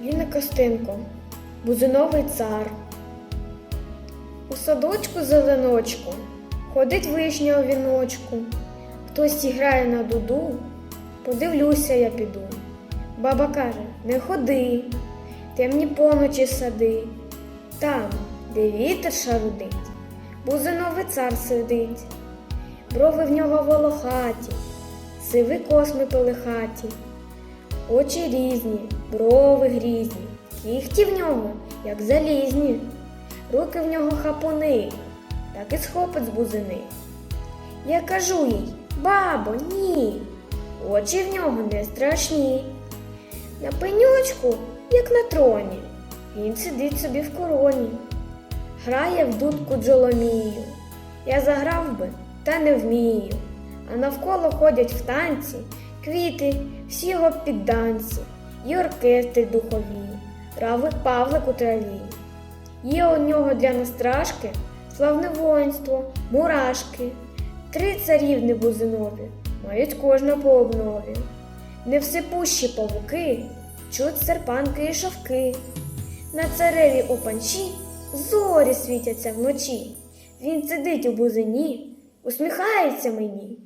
Він не Костенко, бузиновий цар. У садочку зеленочку ходить вишня у віночку. Хтось грає на дуду, подивлюся, я піду. Баба каже, не ходи, темні поночі сади. Там, де вітер шарудить, бузиновий цар сидить, брови в нього волохаті, сиви косми пелихаті. Очі різні, брови грізні, кіхті в нього, як залізні, руки в нього хапуни, так і схопить з бузини. Я кажу їй, бабо, ні, очі в нього не страшні. На пеньочку, як на троні, він сидить собі в короні, грає в дудку джоломію. Я заграв би, та не вмію, а навколо ходять в танці квіти, всі його підданці, і оркестри духові, равлик павлик у траві. Є у нього для настрашки славне воїнство, мурашки, три царівни бузинові, мають кожна по обнові. Невсипущі павуки, чуть серпанки і шовки. На цареві опанчі зорі світяться вночі. Він сидить у бузині, усміхається мені.